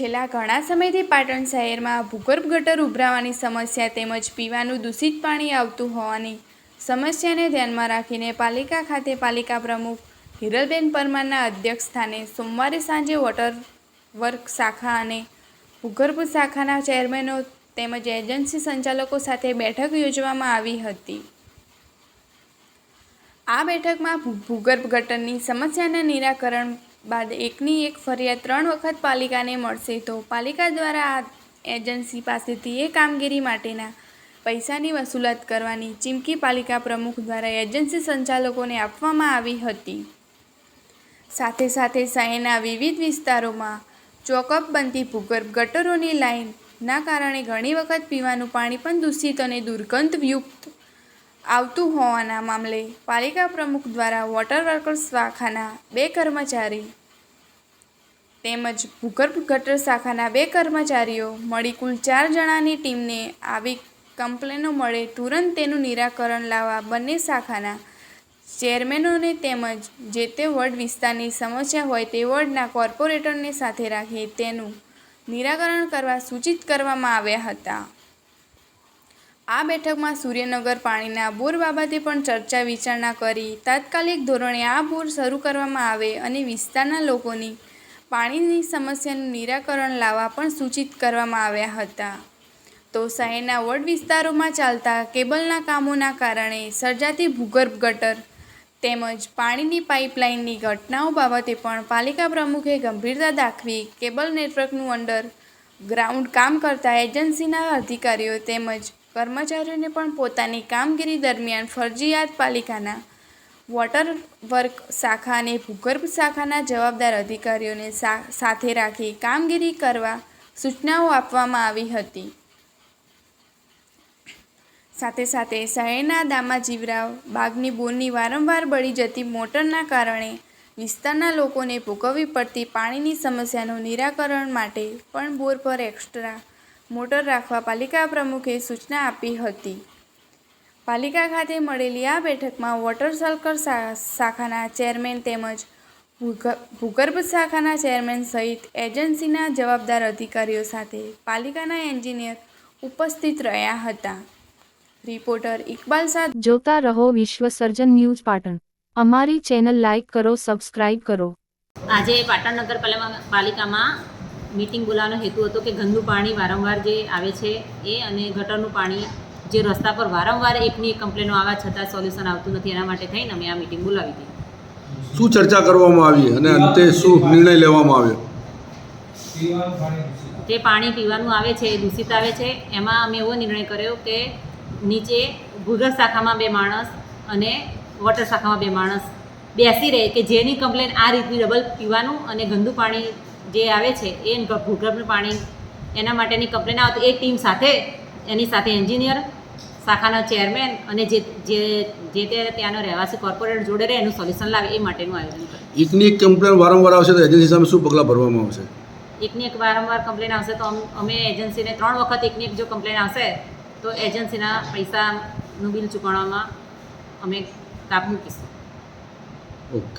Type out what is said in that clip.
છેલ્લા ઘણા સમયથી પાટણ શહેરમાં ભૂગર્ભ ગટર ઉભરાવાની સમસ્યા તેમજ પીવાનું દૂષિત પાણી આવતું હોવાની સમસ્યાને ધ્યાનમાં રાખીને પાલિકા ખાતે પાલિકા પ્રમુખ હિરલબેન પરમારના અધ્યક્ષ સ્થાને સોમવારે સાંજે વોટર વર્ક શાખા અને ભૂગર્ભ શાખાના ચેરમેનો તેમજ એજન્સી સંચાલકો સાથે બેઠક યોજવામાં આવી હતી. આ બેઠકમાં ભૂગર્ભ ગટરની સમસ્યાના નિરાકરણ બાદ એકની એક ફરિયાદ ત્રણ વખત પાલિકાને મળશે તો પાલિકા દ્વારા આ એજન્સી પાસેથી એ કામગીરી માટેના પૈસાની વસૂલાત કરવાની ચીમકી પાલિકા પ્રમુખ દ્વારા એજન્સી સંચાલકોને આપવામાં આવી હતી. સાથે સાથે શહેરના વિવિધ વિસ્તારોમાં ચોકઅપ બનતી ભૂગર્ભ ગટરોની લાઇનના કારણે ઘણી વખત પીવાનું પાણી પણ દૂષિત અને દુર્ગંધયુક્ત આવતું હોવાના મામલે પાલિકા પ્રમુખ દ્વારા વોટર વર્કર્સ શાખાના બે કર્મચારી તેમજ ભૂગર્ભ ગટર શાખાના બે કર્મચારીઓ મળી કુલ ચાર જણાની ટીમને આવી કમ્પ્લેનો મળે તુરંત તેનું નિરાકરણ લાવવા બંને શાખાના ચેરમેનોને તેમજ જે તે વોર્ડ વિસ્તારની સમસ્યા હોય તે વોર્ડના કોર્પોરેટરને સાથે રાખી તેનું નિરાકરણ કરવા સૂચિત કરવામાં આવ્યા હતા. આ બેઠકમાં સૂર્યનગર પાણીના બોર બાબતે પણ ચર્ચા વિચારણા કરી. તાત્કાલિક ધોરણે આ બોર શરૂ કરવામાં આવે અને વિસ્તારના લોકોની પાણીની સમસ્યાનું નિરાકરણ લાવવા પણ સૂચિત કરવામાં આવ્યા હતા. તો શહેરના વડ વિસ્તારોમાં ચાલતા કેબલના કામોના કારણે સર્જાતી ભૂગર્ભ ગટર તેમજ પાણીની પાઇપલાઇનની ઘટનાઓ બાબતે પણ પાલિકા પ્રમુખે ગંભીરતા દાખવી કેબલ નેટવર્કનું અંડર ગ્રાઉન્ડ કામ કરતા એજન્સીના અધિકારીઓ તેમજ કર્મચારીઓને પણ પોતાની કામગીરી દરમિયાન ફરજિયાત પાલિકાના વોટર વર્ક શાખા અને ભૂગર્ભ શાખાના જવાબદાર અધિકારીઓને સાથે રાખી કામગીરી કરવા સૂચનાઓ આપવામાં આવી હતી. સાથે સાથે શહેરના દામા જીવરાવ બાગની બોરની વારંવાર બળી જતી મોટરના કારણે વિસ્તારના લોકોને ભોગવવી પડતી પાણીની સમસ્યાનું નિરાકરણ માટે પણ બોર પર એક્સ્ટ્રા મોટર રાખવા પાલિકા પ્રમુખે સૂચના આપી હતી. પાલિકા ખાતે મળેલી આ બેઠકમાં વોટર સર્કલ શા- શાખાના ચેરમેન તેમજ ભૂગર્ભ શાખાના ચેરમેન સહિત એજન્સીના જવાબદાર અધિકારીઓ સાથે પાલિકાના એન્જિનિયર ઉપસ્થિત રહ્યા હતા. રિપોર્ટર ઇકબાલ સાદ જોતા રહો વિશ્વ સર્જન ન્યૂઝ પાટણ. અમારી ચેનલ લાઇક કરો સબસ્ક્રાઇબ કરો. આજે પાટણ નગરપાલિકામાં પાલિકામાં મીટિંગ બોલાવવાનો હેતુ હતો કે ગંદુ પાણી વારંવાર જે આવે છે એ અને ગટરનું પાણી જે રસ્તા પર વારંવાર એકની એક કમ્પ્લેનો આવવા છતાં સોલ્યુશન આવતું નથી એના માટે થઈને અમે આ મીટિંગ બોલાવી હતી. શું ચર્ચા કરવામાં આવી અને અંતે શું નિર્ણય લેવામાં આવ્યો? જે પાણી પીવાનું આવે છે એ દૂષિત આવે છે એમાં અમે એવો નિર્ણય કર્યો કે નીચે ભૂગર્ભ શાખામાં બે માણસ અને વોટર શાખામાં બે માણસ બેસી રહે કે જેની કમ્પ્લેન આ રીતની ડબલ પીવાનું અને ગંદુ પાણી જે આવે છે એ ભૂગર્ભ ભૂગર્ભનું પાણી એના માટેની કમ્પ્લેન આવે તો એ ટીમ સાથે એની સાથે એન્જિનિયર શાખાના ચેરમેન અને જે જે જે તે ત્યાંનો રહેવાસી કોર્પોરેટ જોડે રહે એનું સોલ્યુશન લાવે એ માટેનું આયોજન કરે. એકની એક કમ્પ્લેન વારંવાર આવશે તો એજન્સી સામે શું પગલાં ભરવામાં આવશે? એકની એક વારંવાર કમ્પ્લેન આવશે તો અમ- અમે એજન્સીને ત્રણ વખત એકની એક જો કમ્પ્લેન આવશે તો એજન્સીના પૈસાનું બિલ ચૂકવવામાં અમે કાપ મૂકીશું. ઓકે.